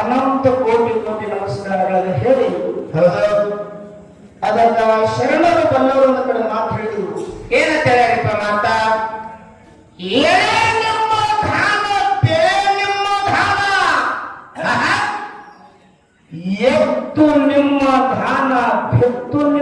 ಅನಂತ ಕೋಟಿ ಕೋಟಿ ನಮಸ್ಕಾರಗಳನ್ನು ಹೇಳಿ ಅದನ್ನ ಶರಣರ ಬಲ್ಲವರು ಅಂತ ಕಡೆ ಮಾತು ಹೇಳಿದ್ರು. ಏನಂತ ಹೇಳಿಪ್ಪ ಮಾತ? ಎತ್ತು ನಿಮ್ಮ ಧಾನ ಬೆತ್ತು ನಿಮ್ಮ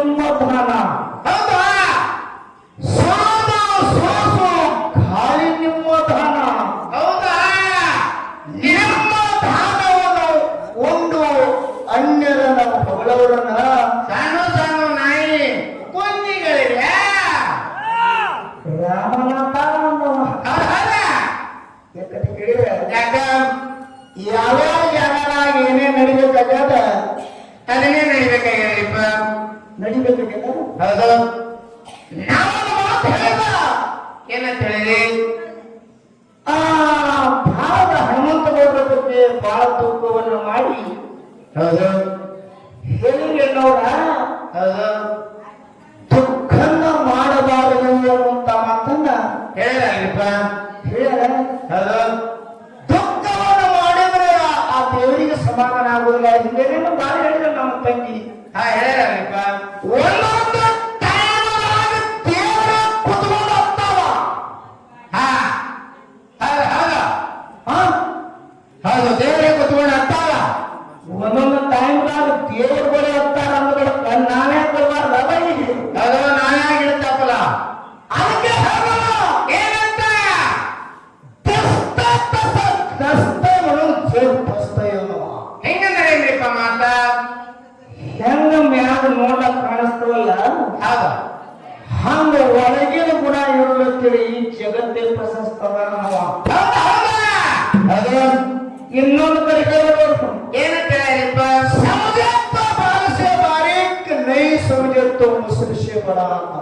ದೇವರನ್ನು ಸೃಷ್ಟಿಸಬೇಡ ಅಂತ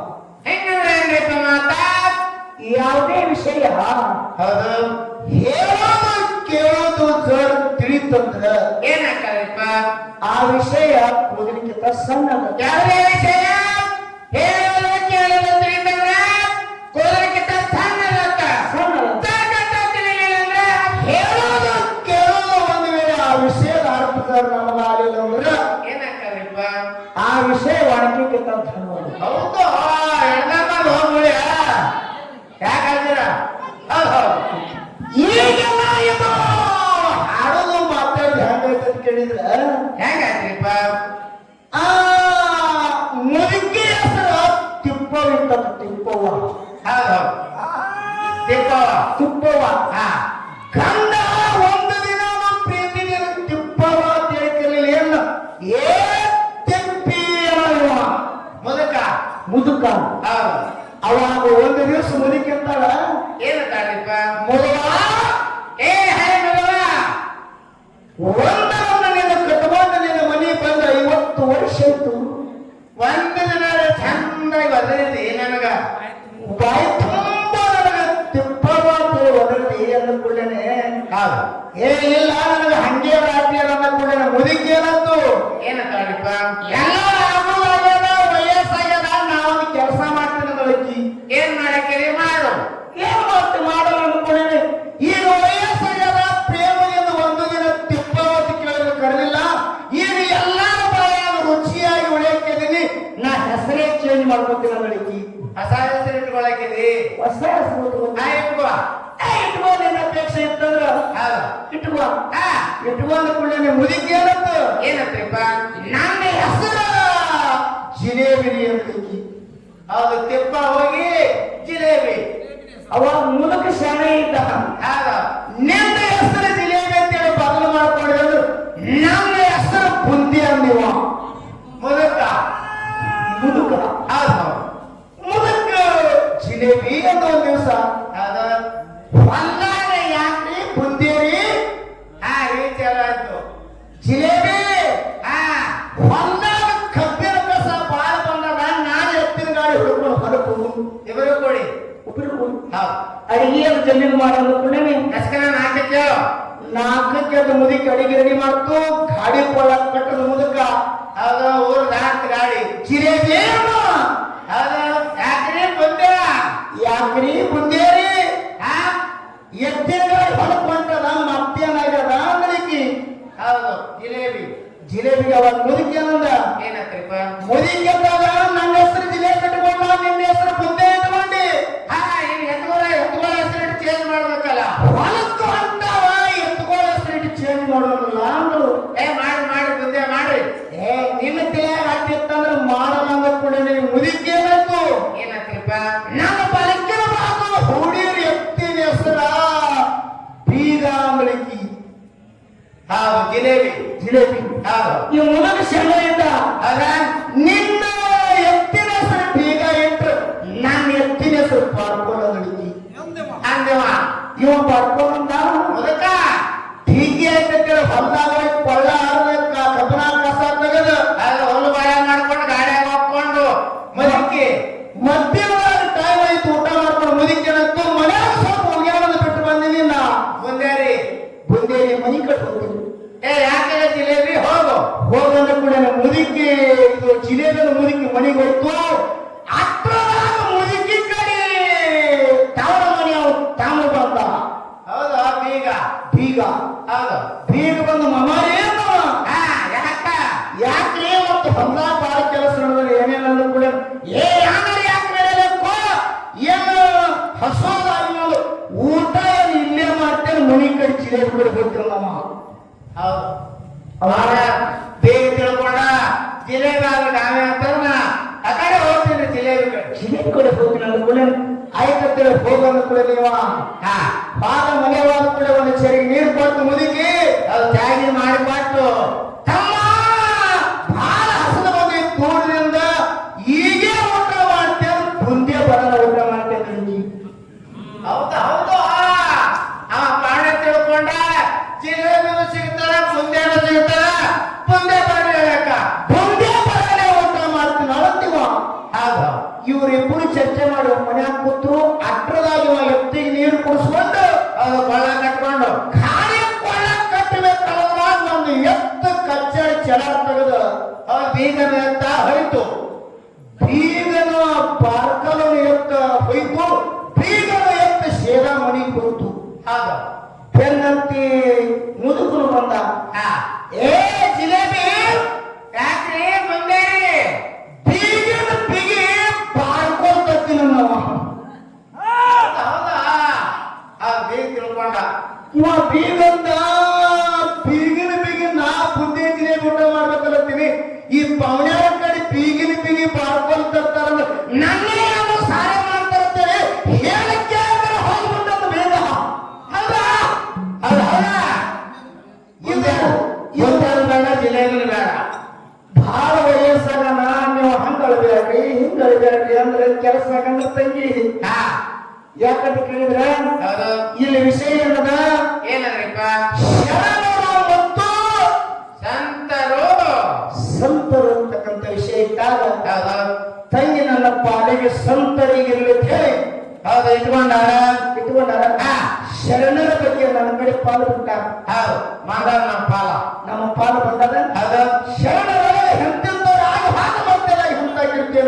ಯಾವುದೇ ವಿಷಯ ಕೇಳೋದು ತಿಳಿತಂದ್ರ ಏನಾಗ್ತದಪ್ಪ? ಆ ವಿಷಯ ಓದಲಿಕ್ಕಿಂತ ಸಣ್ಣದ. ಯಾವುದೇ ವಿಷಯ? ಹೇಳ. have ನೀವ ಮೊದಲ ಮುದುಕ ಆದ ಮುದುಕ ಜಿಲೇಬಿ ಅಂತ ಒಂದ್ ದಿವಸ ಅದ ಹೊಲ್ಲಾಗ ಯಾಕ್ರಿ ಕುಂತೀರಿ ಹಾ ಈ ಚಲ ಆಯ್ತು ಜಿಲೇಬಿ ಕಸ ಬಾಳ ಬಂದಾಗ ನಾನು ಎತ್ತಿನ ಗಾಡಿ ಹುಡುಕೊಂಡು ಹೊರಕು ಇವರು ಕೊಡಿ ಉಪ್ಪಿರು ಹೌದು ಅಡಿಗೆ ಜಮೀನು ಮಾಡೋದು ಪುಣ್ಯಮಿ ಕಸ್ಕನ ನಾಲ್ಕಕ್ಕೆ ಅದು ಮುದಿ ಅಡಿಗೆ ರೆಡಿ ಮಾಡ್ತು ಗಾಡಿ ಕೊಳ ಕಟ್ಟದ ಮುದುಕ. ಅದ ಊರ್ ನಾಲ್ಕು ಗಾಡಿ. ಚಿರೇದೇನು ಅದ ಯಾಕ್ರಿ ಬಂದೆ? ಯಾಕ್ರಿ ಬಂದೇರಿ ಎತ್ತೆಗಳು ಹೊಲಕ್ ಹೊಂಟದ ಮತ್ತೇನಾಗ್ಯದ ಅಂದ್ರಿಕಿ ಹೌದು ಜಿಲೇಬಿ. ಜಿಲೇಬಿಗೆ ಅವಾಗ ಮುದುಕ ಏನಂದ? ಏನತ್ರಿಪ್ಪ ಮುದುಕ ಜಿಲೇಬಿ ಜಿಲೇಬಿ. ಈ ಮುದುಕ ಶರಣ ಇದ್ದ ಅದ ನಿನ್ನ ಎತ್ತಿನ ಹೆಸರು ಬೀಗ ಇಟ್ಟು ನನ್ನ ಎತ್ತಿನ ಹೆಸರು ಪಾರ್ಕೊಂಡ ನಡಿತಿ. ಅಂದೆವ ಇವ ಪಾರ್ಕೊಂಡ ನಾವು ಊಟ ಇಲ್ಲೇ ಮಾಡ್ತೇನೆ ಮನಿ ಕಡೆ ಹೋಗ್ತಿಲ್ಲ ನಮ್ಮ ಹೌದು. ಅವಾಗ ಬೇಗ ತಿಳ್ಕೊಂಡ ಜಿಲೇಬಿ ಆದ್ರೆ ನಾವೇ ಅಂತಾರ ಆ ಕಡೆ ಹೋಗ್ತೀನಿ ಜಿಲೇಬಿ ಜಿಲೇಬಿ ಕಡೆ. ಹೋಗ್ತೀನಿ ಅಂದ ಕೂಡ ಆಯ್ತಂತೇಳಿ ಹೋಗಂದ ಕೂಡ ನೀವ. ಹಾ. ಪಾದ ಮನೆವಾದ ಕೂಡ ಒಂದು ಸರಿ ನೀರು ಕೊಟ್ಟು ಮುದುಕಿ. ಅದು ತ್ಯಾಗಿ ಮಾಡಿಕೊಟ್ಟು ತಮ್ಮ ಬಹಳ ಹಸದ ಬಂದಿ ತೋಟದಿಂದ ಈಗೇ ಊಟ ಮಾಡ್ತೇನೆ ಮುಂದೆ ಬರಲ್ಲ ಊಟ ಮಾಡ್ತೇನೆ ನೀ ಹೌದು ಹೌದು ಅವ ಪ್ರಾಣ ತಿಳ್ಕೊಂಡ ಜಿಲೇಬಿನೂ ಸಿಗ್ತಾರ ಮುಂದೆನೂ ಸಿಗ್ತಾರ ಮುಂದೆ ಮಾಡಿ ಹೇಳಕ್ಕ ಮುಂದೆ ಬರಲ್ಲ ಊಟ ಮಾಡ್ತೀನಿ ಅಳಂತೀವ ಹೌದು ಇವರಿಬ್ಬರು ಚರ್ಚೆ ಮಾಡಿ ಮನ್ಯಾಗ ಕೂತು ಅಟ್ರದಾಗಿ ಎತ್ತಿಗೆ ನೀರು ಕುಡಿಸ್ಕೊಂಡು ಅದು ಕೊಳ್ಳ ಕಟ್ಕೊಂಡು ಖಾಲಿ ಕೊಳ್ಳ ಕಟ್ಟಬೇಕಲ್ಲ ಒಂದು ಎತ್ತು ಕಚ್ಚಾಡಿ ಚಲ ತೆಗೆದು ಆ ಬೀಗನ ಅಂತ ಹೋಯ್ತು ಬೀಗನ ಪಾರ್ಕಲ ಎತ್ತ ಹೋಯ್ತು. ಬೀಗನ ಎತ್ತ ಸೇದಾ ಮನೆಗೆ ಬಂತು ಆಗ ಬೆನ್ನಂತಿ ಮುದುಕರು ಬಂದ ಏ ಇವ ಬೀಗಂದ ಬೀಗಿನ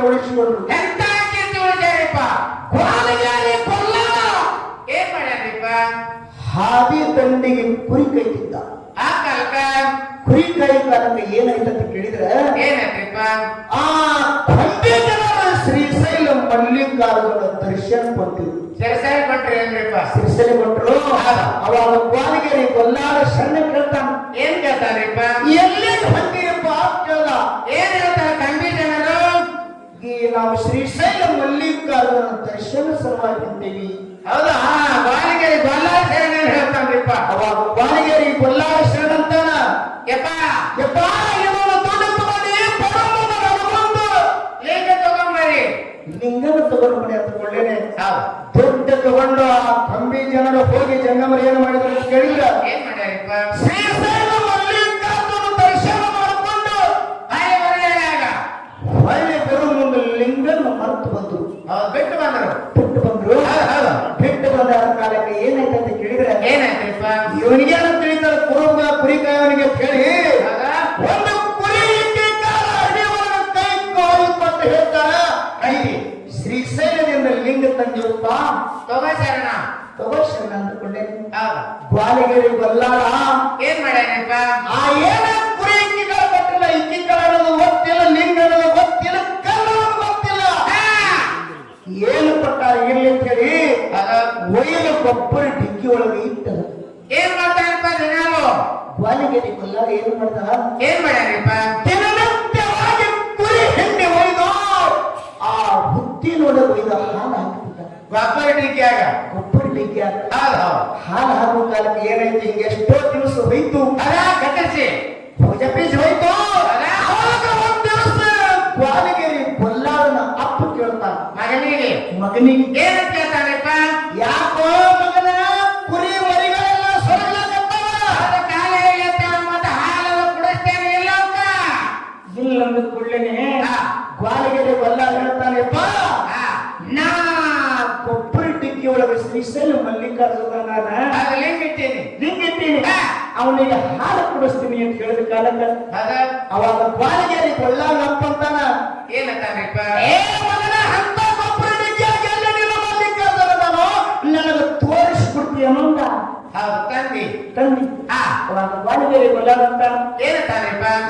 ಕೀರ್ತಿಯನ್ನು ಉಳಿಸಿಕೊಂಡ್ರು ಎಂತ ಕೀರ್ತಿ ಉಳಿಸ್ಯಾರಿಪ್ಪ ಕೊರಳಿಗಾರಿ ಕೊಲ್ಲ ಏನ್ ಮಾಡ್ಯಾರಿಪ್ಪ ಹಾದಿ ದಂಡಿಗೆ ಕುರಿ ಕೈತಿದ್ದ. ಆ ಕಾಲಕ ಕುರಿ ಕೈ ಕಾಲಕ್ಕೆ ಏನಾಯ್ತಂತ ಕೇಳಿದ್ರೆ ಏನಾಯ್ತಪ್ಪ? ಆ ಕೊಂಬೆ ಜನರ ಶ್ರೀಶೈಲ ಮಲ್ಲಿಕಾರ್ಜುನ ದರ್ಶನ ಕೊಟ್ಟಿದ್ರು. ಶ್ರೀಶೈಲ ಕೊಟ್ರಿ ಏನ್ರಿಪ್ಪ ಶ್ರೀಶೈಲ ಕೊಟ್ಟರು ಅವಾಗ ಗ್ವಾಲಿಗರಿ ಗೊಲ್ಲಾರ ಸಣ್ಣ ಕೇಳ್ತಾನ. ಏನ್ ಕೇಳ್ತಾರಿಪ್ಪ ಎಲ್ಲಿ ಬಂದಿರಪ್ಪ ಕೇಳ್ದ ಏನ್ ನಾವು ಶ್ರೀಶೈಲ ಮಲ್ಲಿಕಾರ್ಜುನ ದರ್ಶನ ಸಲುವಾಗಿದ್ದೇವೆ ಬಂದೇವಿ ಬಾಲಿಗೇರಿ ಗೊಲ್ಲಾರ ಸೇನೆ ಹೇಳ್ತಾನ್ರಿಪ್ಪ ಅವಾಗ ಬಾಲಿಗೇರಿ ಗೊಲ್ಲಾರ ಶರಣ ಅಂತಾನ ಯಪ್ಪ ಯಪ್ಪ ಲಿಂಗನ ತಗೊಂಡು ಮನೆ ಹತ್ಕೊಳ್ಳೇನೆ ಹೌದು. ದೊಡ್ಡ ತಗೊಂಡು ಆ ಕಂಬಿ ಜನರು ಹೋಗಿ ಜಂಗಮರು ಏನು ಮಾಡಿದ್ರು ಕೇಳಿದ್ರ? ಏನ್ ಮಾಡ್ಯಾರಿಪ್ಪ? ಏನು ಮಾಡ್ತಾರ ಏನ್ ಮಾಡ್ಯಾರಿಪ್ಪ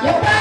Yeah.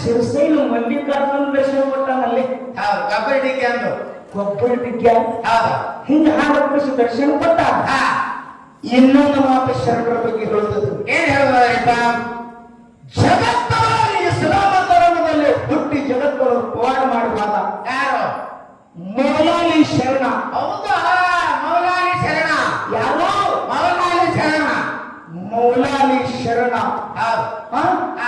ಶಿರಸೈನು ಮಲ್ಲಿಕಾರ್ಜುನ ದರ್ಶನ ಕೊಟ್ಟಾನಲ್ಲಿ ಕಬ್ಬರಿ ಡಿಕ್ಕಿ ಅಂದ್ರು. ಕೊಬ್ಬರಿ ಡಿಕ್ಕಿ ಹಿಂಗ ಹಾಲಕೃಷ್ಣ ದರ್ಶನ ಕೊಟ್ಟ ಇನ್ನೊಂದು ಮಾತು ಶರಣರ ಬಗ್ಗೆ ಹೇಳುತ್ತದೆ ಏನ್ ಹೇಳಿದ್ರಪ್ಪ ಜಗತ್ ಶರಣ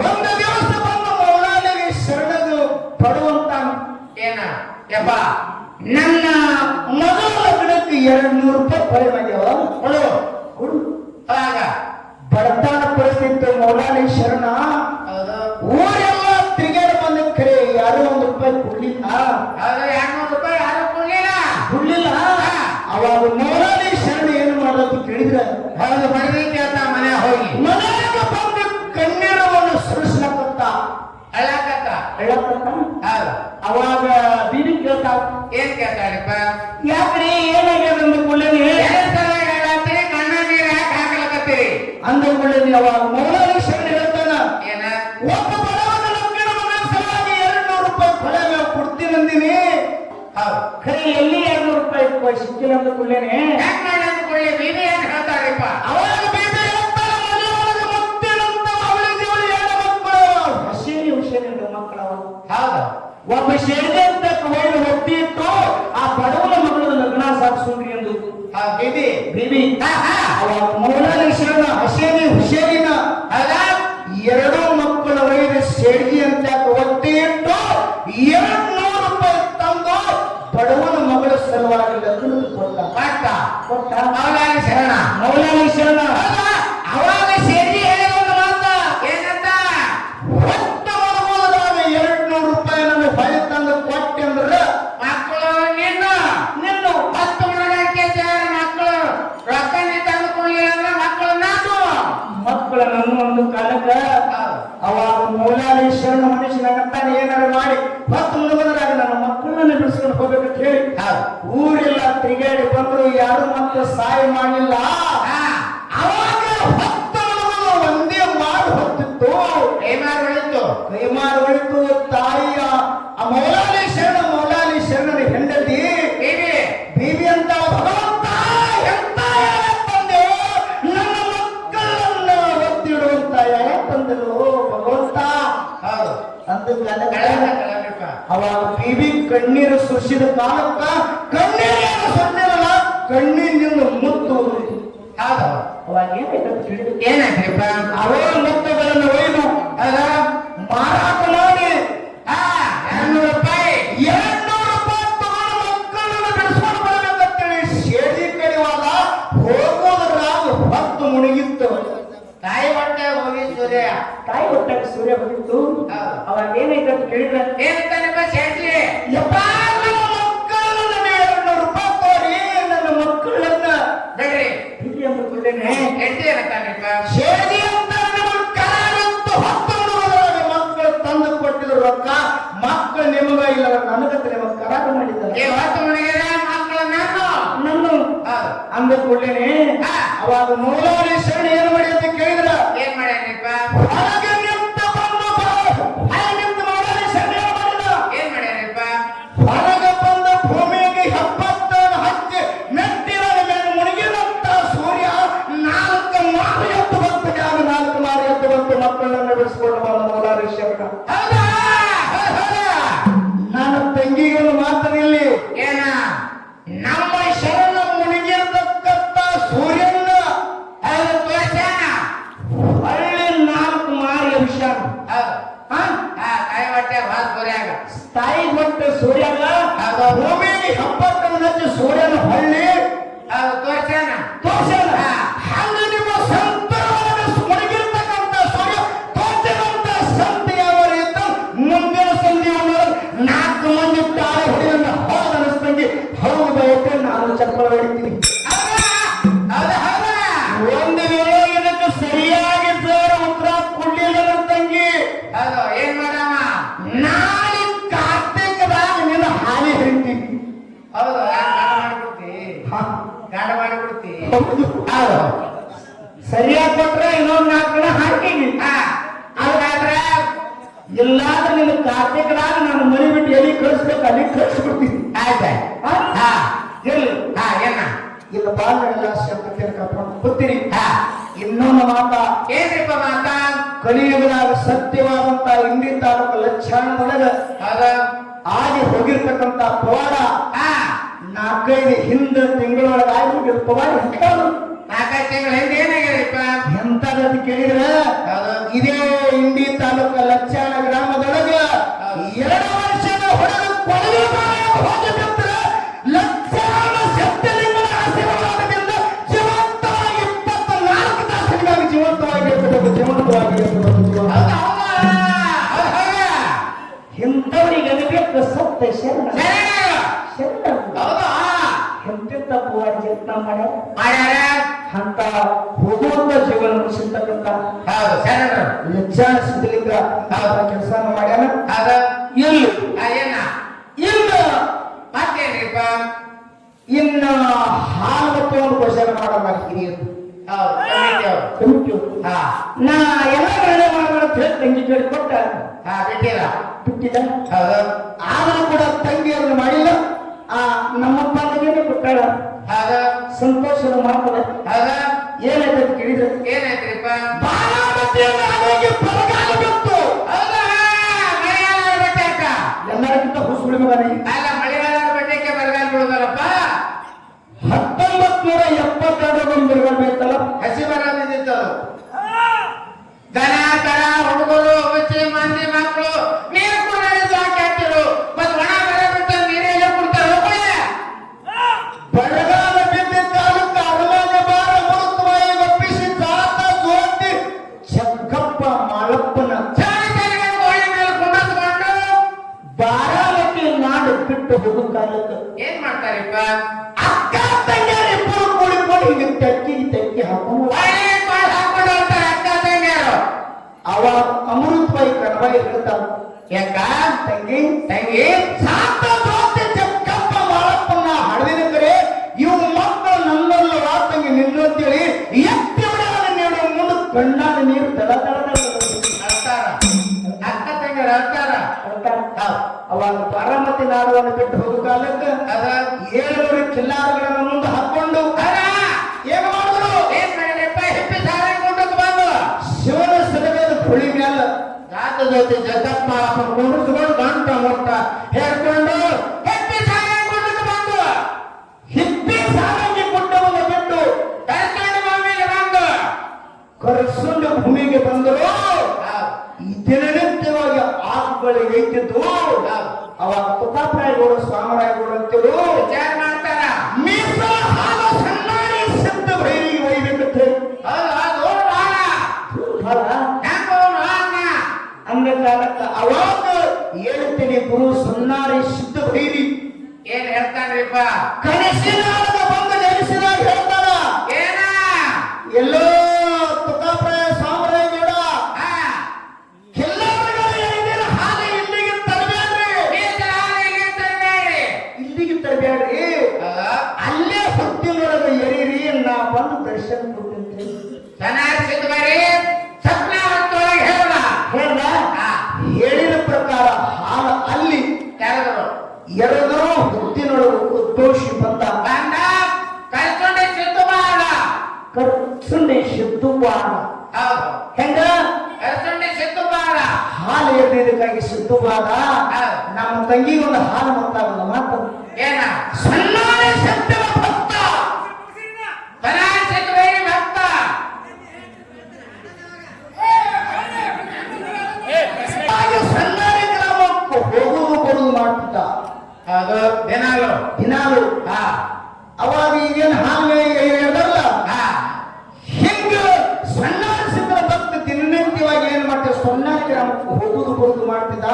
ಒಂದು ದಿವಸ ಬಂದು ಮೌಲಾಲಿಗೆ ಶರಣದು ಪಡುವಂತ ಏನ? ಯಪ್ಪ. ನನ್ನ ಮೊದಲ ಗಿಡಕ್ಕೆ ಎರಡು ನೂರು ರೂಪಾಯಿ ಕೊಳೆ ಮಾಡ್ಯಾವ ಕೊಡು. ಕೊಡು. ಆಗ ಬಡತನ ಪರಿಸ್ಥಿತಿ ಮೌನಾಲಯ ಶರಣ ಯಾವಾಗ ಮೌಲಾನ ಶರಣ ಹೇಳ್ತಾನ. ಒಬ್ಬ ಬಡವನ ನಮ್ಮಿನ ಮಗನ ಸಲುವಾಗಿ ಎರಡು ನೂರು ರೂಪಾಯಿ ಕೊಳೆ ನಾವು ಕೊಡ್ತೀನಂದಿನಿ ಖರೆ ಎಲ್ಲಿ ಎರಡು ನೂರು ರೂಪಾಯಿ ಸಿಕ್ಕಿಲ್ಲ ಅಂತ ಅವಾಗ ಬೇಬಿ ಹೇಳ್ತಾನ ಮನೆಯೊಳಗೆ ಮತ್ತೆ ಅವಳಿ ಜೀವಳಿ ಎರಡು ಮಕ್ಕಳು. ಹಸೇರಿ ಹುಷೇರಿ ಮಕ್ಕಳು ಹೌದಾ. ಒಬ್ಬ ಅಂತ ಹೋಗಿ ಹೊಟ್ಟಿ ಆ ಬಡವನ ಮಗಳ ಲಗ್ನ ಸಾಧಿಸುಂಡ್ರಿ ಎಂದು. ಬಿಬಿ ಬೀಬಿ ಅವಾಗ chega ಶರಣ ಮನುಷ್ಯನ ತಾನೆ ಏನಾದ್ರು ಮಾಡಿ ಹೊತ್ತು ಮುಳುಗೋದ್ರಾಗ ನನ್ನ ಮಕ್ಕಳನ್ನ ಬಿಡಿಸ್ಕೊಂಡು ಹೋಗ್ಬೇಕಂತ ಹೇಳಿ. ಊರೆಲ್ಲ ತಿರುಗಾಡಿ ಬಂದ್ರು ಯಾರು ಮತ್ತೆ ಸಹಾಯ ಮಾಡಲಿಲ್ಲ. ಕಾಲಕ್ಕ ಅವ ಬೀಬಿ ಕಣ್ಣೀರು ಸುರಿಸಿದ ಕಾಲಕ್ಕ ಕಣ್ಣೀರ ಸೊನ್ನಿರಲ್ಲ ಕಣ್ಣಿನಿಂದ ಮುತ್ತು ಏನಾಯ್ತಪ್ಪ ಅವೇ ಮುತ್ತುಗಳನ್ನು ಒಯ್ದು ಅದ ಮಾರಾಟ ಮಾಡಿ. ತಾಯಿ ಹೊಟ್ಟೆ ಹೋಗಿ ಸೂರ್ಯ. ತಾಯಿ ಹೊಟ್ಟಾಗ ಸೂರ್ಯ ಬಂದಿತ್ತು. ಅವಾಗ ಏನಾಯ್ತು ಅಂತ ಕೇಳಿದ್ರೆ? ಏನಂತಾನಪ್ಪ ಶೆಟ್ಟಿ ಯಪ್ಪ ತಂದು ಕೊಟ್ಟಿದ್ರು ರೊಕ್ಕ ಮಕ್ಕಳು ನಿಮಗ ಇಲ್ಲ ನಿಮಗೆ ಮಾಡಿದ್ದಾರೆ. ನನ್ನ ಅಂದ ಕೂಡಲೇ. ಅವಾಗ ಮೂಲ ಶರಣಿ ಏನು ಮಾಡಿ ಕೇಳಿದ್ರ ಏನ್ ಮಾಡ್ಯಾನಪ್ಪ ಸರಿಯಾಗಿ ಕೊಟ್ರೆ ಇನ್ನೊಂದು ನಾಲ್ಕು ಜನ ಹಾಕಿದ್ವಿ. ಹೌದಾದ್ರೆ ಇಲ್ಲಾದ್ರೆ ನಿನ್ನ ಕಾರ್ತಿಕದಾಗ ನಾನು ಮನೆ ಬಿಟ್ಟು ಎಲ್ಲಿ ಕಳಿಸ್ಬೇಕು ಅಲ್ಲಿ ಕಳಿಸ್ಬಿಡ್ತೀನಿ. ಆಯ್ತಾ ಹಾ? ಹಾ ಏನ? ಇಲ್ಲ ಬಾಲ್ಯಗಳ ಶಬ್ದ ಕರ್ಕೊಂಡು ಕೂತೀನಿ ಹಾ. ಇನ್ನೊಂದು ಮಾತ. ಏನ್ರಿಪ್ಪ ಮಾತ? ಕಲಿಯುಗದಾಗ ಸತ್ಯವಾದಂತ ಇಂಡಿ ತಾಲೂಕು ಲಕ್ಷಾಣದೊಳಗ ಆಗ ಆಗಿ ಹೋಗಿರ್ತಕ್ಕಂತ ಪವಾಡ ನಾಲ್ಕೈದು ಹಿಂದ ತಿಂಗಳೊಳಗಾಗಿ ಹೋಗಿರೋ ಪವಾಡ? ನಾಲ್ಕೈದು ತಿಂಗಳ ಹಿಂದೆ ಏನಾಗ್ಯದಪ್ಪ ಎಂಥದ್ದು ಅಂತ ಕೇಳಿದ್ರೆ ಇದೇ ಇಂಡಿ ತಾಲೂಕ ಲಕ್ಷಾಣ ಗ್ರಾಮದೊಳಗ ಎರಡು ವರ್ಷದ ಹೊಡೆದು ಕೊಳವೆ ಸಿದ್ಧಲಿಂಗ ಕೆಲಸ ಮಾಡ್ಯಾನ. ಅದ ಇಲ್ಲು ಏನ ಇಲ್ಲು ಮತ್ತೇನ್ರಿಪ್ಪ? ಇನ್ನ ಹಾಲು ತಗೊಂಡು ಕ್ವಶನ್ ಮಾಡಲ್ಲ ಹಿರಿಯರು. ನಾ ಎಲ್ಲ ನಿರ್ಣಯ ಮಾಡ್ಬೇಡ ಅಂತ ಹೇಳಿ ತಂಗಿ ಕೇಳಿ ಕೊಟ್ಟ. ಹಾ ಬಿಟ್ಟಿಲ್ಲ. ಆದರೂ ಕೂಡ ತಂಗಿಯರನ್ನು ಮಾಡಿಲ್ಲ. ಆ ನಮ್ಮಪ್ಪ ತಂಗಿನೇ ಕೊಟ್ಟಾಳ. ಹಾಗ ಸಂತೋಷದ ಮಾತದ. ಏನ್ ಮಾಡ್ತಾರಪ್ಪ? ಅಕ್ಕ ತಂಗಿಯರಿಬ್ಬರು ಕೂಡಿಕೊಂಡು ಹಿಂಗೆ ತಕ್ಕಿ ತಕ್ಕಿ ಹಾಕೊಂಡು ಒಳ್ಳೆ ಕಾಲ್ ಹಾಕೊಂಡು ಹೋಗ್ತಾರೆ ಅಕ್ಕ ತಂಗಿಯರು. ಅವ ಅಮೃತವಾಯಿ ಕಣವಾಯಿ ಹೇಳ್ತಾರ ಯಾಕ? ತಂಗಿ? ತಂಗಿ? ಸಾಕ ಜೋತಿ ಚಕ್ಕಪ್ಪ ಮಾಳಪ್ಪನ ಹಳದಿನ ಕರೆ ಇವು ಮಕ್ಕಳು ನನ್ನಲ್ಲ ತಂಗಿ ಎತ್ತಿ ನೀಡು ಮುಂದೆ ಕಣ್ಣಾಗ ನೀರು ತಳ ತಳ ತಳ ಅವಾಗ ಬಾರಾಮತಿ ನಾಡವನ್ನು ಬಿಟ್ಟು ಹೋಗುವ ಕಾಲಕ್ಕೆ ಅದ ಏಳುನೂರು ಕಿಲ್ಲಾರಗಳನ್ನು ಮುಂದೆ ಹಾಕೊಂಡು ಏನ್ ಮಾಡಿದ್ರು ಶಿವನ ಸಲಗದ ಹುಳಿ ಮೇಲೆ ಜಾತ ಜೊತೆ ಜಗಪ್ಪ ಕುಂಡಿಸ್ಕೊಂಡು ಗಂಟ ಮುಟ್ಟ ಹೇಳ್ಕೊಂಡು ಹಿಪ್ಪಿ ಸಾರಂಗಿ ಗುಡ್ಡವನ್ನು ಬಿಟ್ಟು ಕರ್ಕೊಂಡು ಭೂಮಿಗೆ ಬಂದರು. ದಿನನಿತ್ಯವಾಗಿ ಮಕ್ಕಳಿಗೆ ಇದ್ದಿದ್ದು ಅವಾಗ ತುಕಾಪ್ರಾಯಗೌಡ ಸ್ವಾಮರಾಯಗೌಡ ಅಂತೇಳು ವಿಚಾರ ಮಾಡ್ತಾರ. ಮೀಸಲು ಸಣ್ಣಾರಿ ಶಬ್ದ ಭೈರಿಗೆ ಒಯ್ಬೇಕಂತ ಅಂದ ಕಾಲಕ್ಕ ಅವಾಗ ಹೇಳ್ತೀನಿ ಗುರು ಸಣ್ಣಾರಿ ಶುದ್ಧ ಭೈರಿ ಏನ್ ಹೇಳ್ತಾನ್ರಿಪ್ಪ ಕನಸಿನ ಬಂದು ನೆನೆಸಿದಾಗ ಹೇಳ್ತಾರ ಏನ? ಎಲ್ಲೋ ತಂಗಿ ಒಂದು ಹಾಲು ಮಾತಾಡೋದು ಮಾತು. ಏನ? ಸತ್ಯವ ಭಕ್ತ. ಬರೀ ಭಕ್ತ. ಹಾಗೆ ಸನ್ನಾಳೆ ಗ್ರಾಮಕ್ಕೆ ಹೋಗುವುದು ಬರುದು ಮಾಡ್ತಿದ್ದ. ಹೌದು ದಿನಾಲು. ದಿನಾಲು. ಹಾ. ಅವಾಗ ಈಗೇನು ಹಾಲು ಹಾ. ಹಿಂಗ ಸಿದ್ಧರ ಭಕ್ತ ದಿನನಿತ್ಯವಾಗಿ ಏನ್ ಮಾಡ್ತೀವಿ ಸನ್ನಾಳ ಗ್ರಾಮಕ್ಕೆ ಹೋಗುವುದು ಬರುದು ಮಾಡ್ತಿದ್ದ.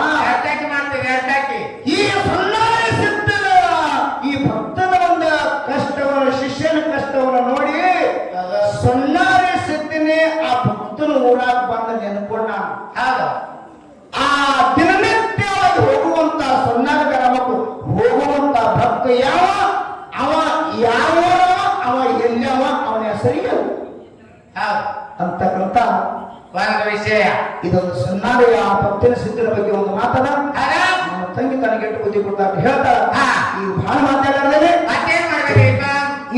ವಿಷಯ. ಇದೊಂದು ಸನ್ನಾಡಿ ಆ ಭಕ್ತಿನ ಸಿದ್ಧರ ಬಗ್ಗೆ ಒಂದು ಮಾತನ ನಮ್ಮ ತಂಗಿ ತನಗೆಟ್ಟು ಬುದ್ಧಿ ಕೊಡ್ತಾರೆ ಹೇಳ್ತಾರ. ಈ ಬಹಳ ಮಾತಾಡಿದ್ರೆ ಮತ್ತೇನ್ ಮಾಡ್ಬೇಕೀಗ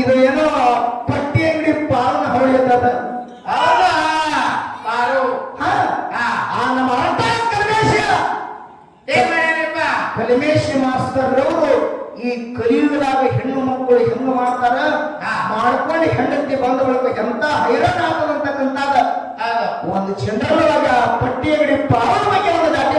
ಇದು ಏನೋ ಪಟ್ಟಿ ಅಂಗಡಿ ಪಾಲನ ಹೊಳಿ ಅಂತದ ಪಾರು. ಆ ನಮ್ಮ ಅರ್ಥ ಕಲ್ಮೇಶ. ಮಾಸ್ತರ್ ರವರು ಈ ಕಲಿಯುಗದಾಗ ಹೆಣ್ಣು ಮಕ್ಕಳು ಹೆಂಗ ಮಾಡ್ತಾರ? ಹಾ. ಮಾಡ್ಕೊಂಡು ಹೆಂಡತಿ ಬಂದ ಬಳಿಕ ಎಂತ ಹೈರಾಣ ಆಗ್ತದಂತಕ್ಕಂತಾದ ಹೌದು ಒಂದು ಚಂದ್ರನೊಳಗ ಪಟ್ಟಿಯ ಕಡೆ ಪಾವನ ಬಗ್ಗೆ ಒಂದು ದಾಟಿ